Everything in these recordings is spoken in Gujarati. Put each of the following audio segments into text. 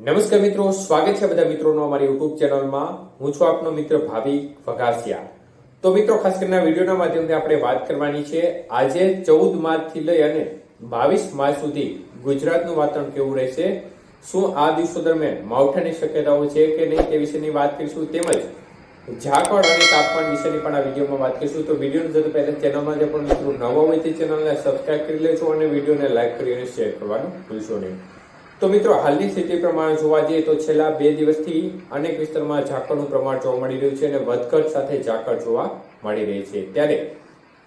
નમસ્કાર મિત્રો, સ્વાગત છે બધા મિત્રોનો અમારી યુટ્યુબ ચેનલમાં. હું છું આપનો મિત્ર ભાવિ વઘાસિયા તો મિત્રો, ખાસ કરીને વિડીયોના માધ્યમથી આપણે વાત કરવાની છે, આજે ચૌદ માર્ચથી લઈ અને બાવીસ માર્ચ સુધી ગુજરાતનું વાતાવરણ કેવું રહેશે, શું આ દિવસો દરમિયાન માવઠાની શક્યતાઓ છે કે નહીં તે વિશેની વાત કરીશું, તેમજ ઝાકળ અને તાપમાન વિશેની પણ આ વિડીયોમાં વાત કરીશું. તો વિડીયોને જતો પહેલા ચેનલમાં જે પણ મિત્રો નવા હોય તે ચેનલને સબસ્ક્રાઇબ કરી લેજો અને વિડીયોને લાઈક કરી અને શેર કરવાનું ભૂલશો નહીં. તો મિત્રો, હાલની સ્થિતિ પ્રમાણે જોવા જઈએ તો છેલ્લા બે દિવસથી અનેક વિસ્તારમાં ઝાકળનું પ્રમાણ જોવા મળી રહ્યું છે અને વધઘટ સાથે ઝાકળ જોવા મળી રહી છે. ત્યારે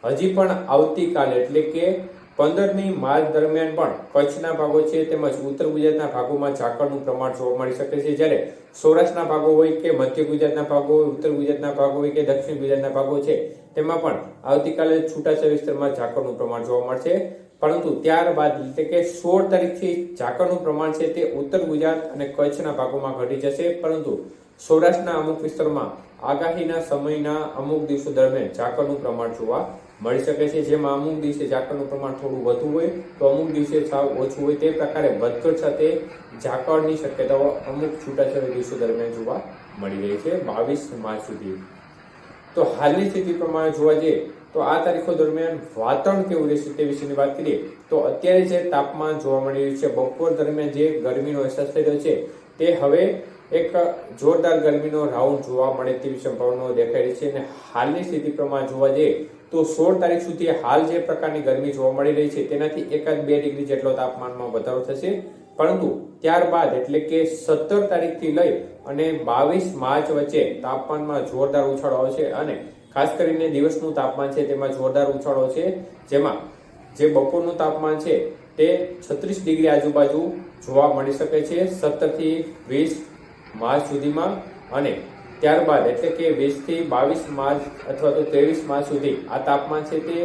હજી પણ આવતીકાલ એટલે કે પંદરમી માર્ચ દરમિયાન પણ કચ્છના ભાગો છે તેમજ ઉત્તર ગુજરાતના ભાગોમાં ઝાકળનું પ્રમાણ જોવા મળી શકે છે. જ્યારે સૌરાષ્ટ્રના ભાગો હોય કે મધ્ય ગુજરાતના ભાગો હોય, ઉત્તર ગુજરાતના ભાગો હોય કે દક્ષિણ ગુજરાતના ભાગો છે, તેમાં પણ આવતીકાલે છૂટાછા વિસ્તારમાં ઝાકળનું પ્રમાણ જોવા મળશે. પરંતુ ત્યારબાદ એટલે કે સોળ તારીખથી ઝાકળનું પ્રમાણ છે તે ઉત્તર ગુજરાત અને કચ્છના ભાગોમાં ઘટી જશે. પરંતુ સૌરાષ્ટ્રના અમુક વિસ્તારમાં આગાહીના સમયના અમુક દિવસો દરમિયાન ઝાકળનું પ્રમાણ જોવા મળી શકે છે. જેમાં અમુક દિવસે ઝાકળનું પ્રમાણ થોડું વધુ હોય, તો અમુક દિવસે સાવ ઓછું હોય. તે પ્રકારે વધઘટ સાથે ઝાકળની શક્યતાઓ અમુક છૂટાછવાયા દિવસો દરમિયાન જોવા મળી રહી છે, બાવીસ માર્ચ સુધી. તો હાલની સ્થિતિ પ્રમાણે જોવા જઈએ, તો આ તારીખો દરમિયાન વાતાવરણ કેવું રહેશે તે વિશેની વાત કરીએ, તો અત્યારે જે તાપમાન જોવા મળી રહ્યું છે, બપોર દરમિયાન જે ગરમીનો અહેસાસ થઈ રહ્યો છે, તે હવે એક જોરદાર ગરમીનો રાઉન્ડ જોવા મળે તેવી સંભાવનાઓ દેખાઈ રહી છે. અને હાલની સ્થિતિ પ્રમાણે જોવા જઈએ તો સોળ તારીખ સુધી હાલ જે પ્રકારની ગરમી જોવા મળી રહી છે, તેનાથી એકાદ બે ડિગ્રી જેટલો તાપમાનમાં વધારો થશે. પરંતુ ત્યારબાદ એટલે કે સત્તર તારીખથી લઈ અને બાવીસ માર્ચ વચ્ચે તાપમાનમાં જોરદાર ઉછાળો આવશે અને ખાસ કરીને દિવસનું તાપમાન છે તેમાં જોરદાર ઉછાળો છે. જેમાં જે બપોરનું તાપમાન છે તે છત્રીસ ડિગ્રી આજુબાજુ જોવા મળી શકે છે સત્તરથી વીસ માર્ચ સુધીમાં અને ત્યારબાદ એટલે કે વીસથી બાવીસ માર્ચ અથવા તો ત્રેવીસ માર્ચ સુધી આ તાપમાન છે તે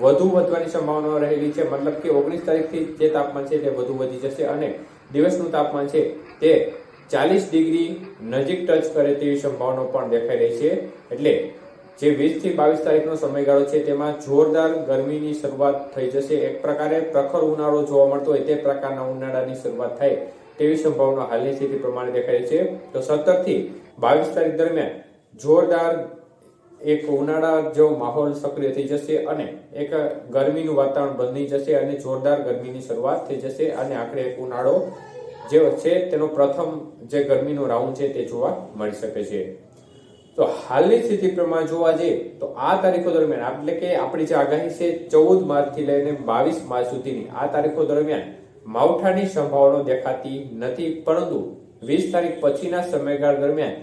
વધુ વધવાની સંભાવના રહેલી છે. મતલબ કે ઓગણીસ તારીખથી જે તાપમાન છે તે વધુ વધી જશે અને દિવસનું તાપમાન છે તે ચાલીસ ડિગ્રી નજીક ટચ કરે તેવી સંભાવના પણ દેખાઈ રહી છે. એટલે જે વીસથી બાવીસ તારીખનો સમયગાળો છે તેમાં જોરદાર ગરમીની શરૂઆત થઈ જશે. એક પ્રકારે પ્રખર ઉનાળો જોવા મળતો હોય તે પ્રકારના ઉનાળાની શરૂઆત થાય તેવી સંભાવના હાલની સ્થિતિ પ્રમાણે દેખાય છે. તો સત્તરથી બાવીસ તારીખ દરમિયાન જોરદાર એક ઉનાળા જેવો માહોલ સક્રિય થઈ જશે અને એક ગરમીનું વાતાવરણ બની જશે અને જોરદાર ગરમીની શરૂઆત થઈ જશે અને આખરે એક ઉનાળો જે છે તેનો પ્રથમ જે ગરમીનો રાઉન્ડ છે તે જોવા મળી શકે છે. તો હાલની સ્થિતિ પ્રમાણે જોવા જઈએ તો આ તારીખો દરમિયાન, એટલે કે આપણી જે આગાહી છે ચૌદ માર્ચથી લઈને બાવીસ માર્ચ સુધીની, આ તારીખો દરમિયાન માવઠાની સંભાવના દેખાતી નથી, પરંતુ વીસ તારીખ પછીના સમયગાળા દરમિયાન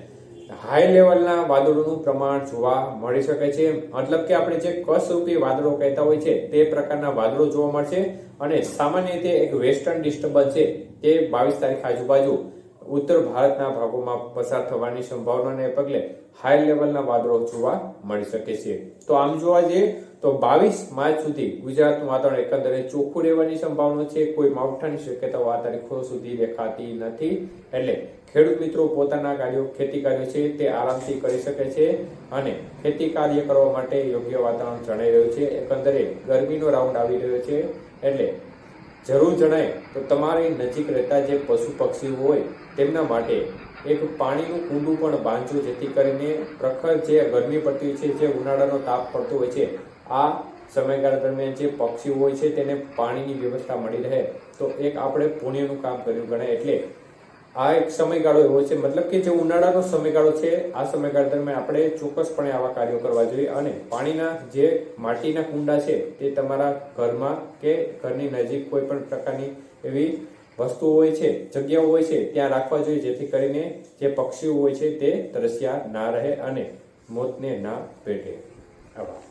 હાઈ લેવલના વાદળોનું પ્રમાણ જોવા મળી શકે છે. મતલબ કે આપણે જે કસરૂપી વાદળો કહેતા હોય છે, તે પ્રકારના વાદળો જોવા મળશે અને સામાન્ય રીતે એક વેસ્ટર્ન ડિસ્ટર્બન્સ છે, તે બાવીસ તારીખ આજુબાજુ ઉત્તર ભારતના ભાગોમાં પસાર થવાની સંભાવનાને પગલે હાઈ લેવલના વાદળો જોવા મળી શકે છે. તો આમ જોવા જઈએ તો બાવીસ માર્ચ સુધી ગુજરાતનું વાતાવરણ એકંદરે ચોખ્ખું રહેવાની સંભાવના છે. કોઈ માવઠાની શક્યતાઓ આ તારીખો સુધી દેખાતી નથી. એટલે ખેડૂત મિત્રો પોતાના કાર્યો ખેતી કાર્યો છે, તે આરામથી કરી શકે છે અને ખેતી કાર્ય કરવા માટે યોગ્ય વાતાવરણ જણાઈ રહ્યું છે. એકંદરે ગરમીનો રાઉન્ડ આવી રહ્યો છે. એટલે જરૂર જણાય તો તમારી નજીક રહેતા જે પશુ પક્ષીઓ હોય, તેમના માટે એક પાણીનું કુંડું પણ બાંધજો, જેથી કરીને પ્રખર જે ગરમી પડતી છે, જે ઉનાળાનો તાપ પડતો હોય છે, આ સમયગાળા દરમિયાન જે પક્ષીઓ હોય છે, તેને પાણીની વ્યવસ્થા મળી રહે. તો એક આપણે પુણ્યનું કામ કર્યું ગણાય એટલે આ એક સમયગાળો એવો છે. મતલબ કે જે ઉનાળાનો સમયગાળો છે, આ સમયગાળા દરમિયાન આપણે ચોક્કસપણે આવા કાર્યો કરવા જોઈએ અને પાણીના જે માટીના કુંડા છે, તે તમારા ઘરમાં કે ઘરની નજીક કોઈ પણ પ્રકારની એવી વસ્તુઓ હોય છે, જગ્યાઓ હોય છે, ત્યાં રાખવા જોઈએ, જેથી કરીને જે પક્ષીઓ હોય છે, તે તરસ્યા ના રહે અને મોતને ના પેટે આભાર.